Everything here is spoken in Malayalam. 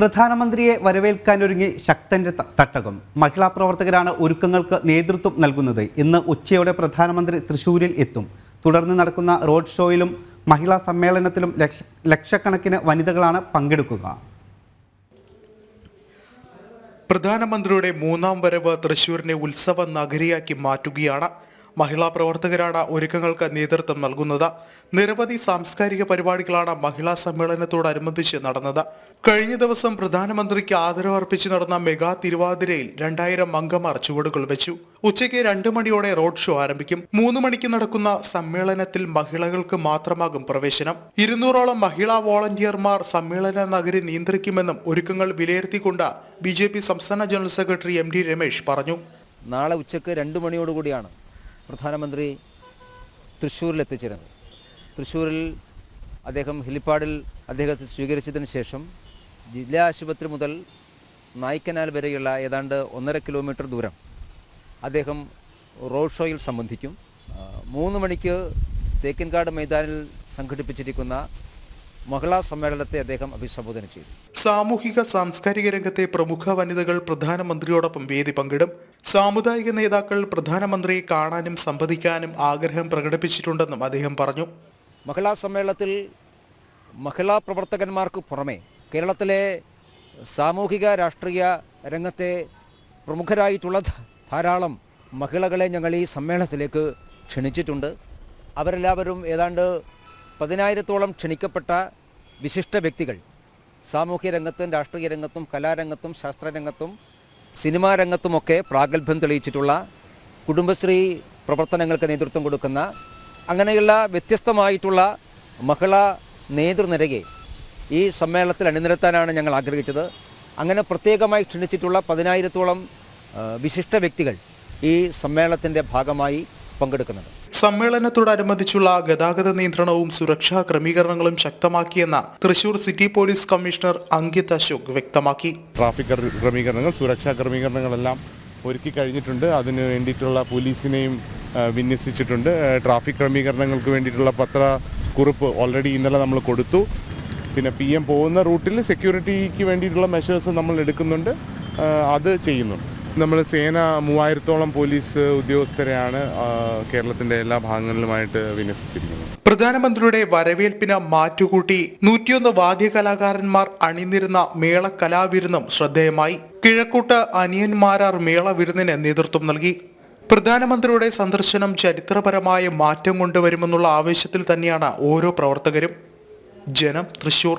പ്രധാനമന്ത്രിയെ വരവേൽക്കാനൊരുങ്ങി ശക്തന്റെ തട്ടകം. മഹിളാ പ്രവർത്തകരാണ് ഒരുക്കങ്ങൾക്ക് നേതൃത്വം നൽകുന്നത്. ഇന്ന് ഉച്ചയോടെ പ്രധാനമന്ത്രി തൃശൂരിൽ എത്തും. തുടർന്ന് നടക്കുന്ന റോഡ് ഷോയിലും മഹിളാ സമ്മേളനത്തിലും ലക്ഷ- ലക്ഷക്കണക്കിന് വനിതകളാണ് പങ്കെടുക്കുക. പ്രധാനമന്ത്രിയുടെ മൂന്നാം വരവ് തൃശൂരിനെ ഉത്സവ നഗരിയാക്കി മാറ്റുകയാണ് മഹിളാ പ്രവർത്തകരാണ് ഒരുക്കങ്ങൾക്ക് നേതൃത്വം നൽകുന്നത്. നിരവധി സാംസ്കാരിക പരിപാടികളാണ് മഹിളാ സമ്മേളനത്തോടനുബന്ധിച്ച് നടന്നത്. കഴിഞ്ഞ ദിവസം പ്രധാനമന്ത്രിക്ക് ആദരവർപ്പിച്ച് നടന്ന മെഗാ തിരുവാതിരയിൽ രണ്ടായിരം അംഗമാർ ചുവടുകൾ വെച്ചു. ഉച്ചയ്ക്ക് രണ്ടു മണിയോടെ റോഡ് ഷോ ആരംഭിക്കും. മൂന്ന് മണിക്ക് നടക്കുന്ന സമ്മേളനത്തിൽ മഹിളകൾക്ക് മാത്രമാകും പ്രവേശനം. ഇരുന്നൂറോളം മഹിളാ വോളണ്ടിയർമാർ സമ്മേളന നഗരി നിയന്ത്രിക്കുമെന്നും ഒരുക്കങ്ങൾ വിലയിരുത്തിക്കൊണ്ട് ബി സംസ്ഥാന general secretary M D Ramesh പറഞ്ഞു. നാളെ ഉച്ചയ്ക്ക് രണ്ട് മണിയോടുകൂടിയാണ് പ്രധാനമന്ത്രി തൃശ്ശൂരിൽ എത്തിച്ചിരുന്നത് തൃശ്ശൂരിൽ അദ്ദേഹം ഹെലിപ്പാഡിൽ അദ്ദേഹത്തെ സ്വീകരിച്ചതിന് ശേഷം ജില്ലാ ആശുപത്രി മുതൽ നായ്ക്കനാൽ വരെയുള്ള ഏതാണ്ട് ഒന്നര കിലോമീറ്റർ ദൂരം അദ്ദേഹം റോഡ് ഷോയിൽ സംബന്ധിക്കും. മൂന്ന് മണിക്ക് തേക്കിൻകാട് മൈതാനിൽ സംഘടിപ്പിച്ചിരിക്കുന്ന മഹിളാ സമ്മേളനത്തെ അദ്ദേഹം അഭിസംബോധന ചെയ്തു. സാമൂഹിക സാംസ്കാരിക രംഗത്തെ പ്രമുഖ വനിതകൾ പ്രധാനമന്ത്രിയോടൊപ്പം വേദി പങ്കിടും. സാമുദായിക നേതാക്കൾ പ്രധാനമന്ത്രിയെ കാണാനും സംവദിക്കാനും ആഗ്രഹം പ്രകടിപ്പിച്ചിട്ടുണ്ടെന്നും അദ്ദേഹം പറഞ്ഞു. മഹിളാ സമ്മേളനത്തിൽ മഹിളാ പ്രവർത്തകന്മാർക്ക് പുറമെ കേരളത്തിലെ സാമൂഹിക രാഷ്ട്രീയ രംഗത്തെ പ്രമുഖരായിട്ടുള്ള ധാരാളം മഹിളകളെ ഞങ്ങൾ ഈ സമ്മേളനത്തിലേക്ക് ക്ഷണിച്ചിട്ടുണ്ട്. അവരെല്ലാവരും ഏതാണ്ട് പതിനായിരത്തോളം ക്ഷണിക്കപ്പെട്ട വിശിഷ്ട വ്യക്തികൾ. സാമൂഹ്യ രംഗത്തും രാഷ്ട്രീയ രംഗത്തും കലാരംഗത്തും ശാസ്ത്രരംഗത്തും സിനിമാ രംഗത്തുമൊക്കെ പ്രാഗൽഭ്യം തെളിയിച്ചിട്ടുള്ള കുടുംബശ്രീ പ്രവർത്തനങ്ങൾക്ക് നേതൃത്വം കൊടുക്കുന്ന അങ്ങനെയുള്ള വ്യത്യസ്തമായിട്ടുള്ള മഹിളാ നേതൃനിരയെ ഈ സമ്മേളനത്തിൽ അണിനിരത്താനാണ് ഞങ്ങൾ ആഗ്രഹിച്ചത്. അങ്ങനെ പ്രത്യേകമായി ക്ഷണിച്ചിട്ടുള്ള പതിനായിരത്തോളം വിശിഷ്ട വ്യക്തികൾ ഈ സമ്മേളനത്തിന്റെ ഭാഗമായി പങ്കെടുക്കുന്നുണ്ട്. സമ്മേളനത്തോടനുബന്ധിച്ചുള്ള ഗതാഗത നിയന്ത്രണവും സുരക്ഷാ ക്രമീകരണങ്ങളും ശക്തമാക്കിയെന്ന് Thrissur city police commissioner Ankit Ashok വ്യക്തമാക്കി. ട്രാഫിക് ക്രമീകരണങ്ങൾ സുരക്ഷാ ക്രമീകരണങ്ങളെല്ലാം ഒരുക്കി കഴിഞ്ഞിട്ടുണ്ട്. അതിന് വേണ്ടിയിട്ടുള്ള പോലീസിനെയും വിന്യസിച്ചിട്ടുണ്ട്. ട്രാഫിക് ക്രമീകരണങ്ങൾക്ക് വേണ്ടിയിട്ടുള്ള പത്ര കുറിപ്പ് ഓൾറെഡി ഇന്നലെ നമ്മൾ കൊടുത്തു. പിന്നെ പി എം പോകുന്ന റൂട്ടിൽ സെക്യൂരിറ്റിക്ക് വേണ്ടിയിട്ടുള്ള മെഷേഴ്സ് നമ്മൾ എടുക്കുന്നുണ്ട്. അത് ചെയ്യുന്നുണ്ട്. നമ്മൾ സേന മൂവായിരത്തോളം പോലീസ് ഉദ്യോഗസ്ഥരെയാണ് കേരളത്തിന്റെ എല്ലാ ഭാഗങ്ങളിലുമായിട്ട് വിന്യസിച്ചിരിക്കുന്നത്. പ്രധാനമന്ത്രിയുടെ വരവേൽപ്പിന് മാറ്റുകൂട്ടി നൂറ്റിയൊന്ന് വാദ്യകലാകാരന്മാർ അണിനിരുന്ന മേള കലാവിരുന്നും ശ്രദ്ധേയമായി. കിഴക്കൂട്ട് അനിയന്മാരാർ മേള വിരുന്നിന് നേതൃത്വം നൽകി. പ്രധാനമന്ത്രിയുടെ സന്ദർശനം ചരിത്രപരമായ മാറ്റം കൊണ്ടുവരുമെന്നുള്ള ആവേശത്തിൽ തന്നെയാണ് ഓരോ പ്രവർത്തകരും. ജനം തൃശൂർ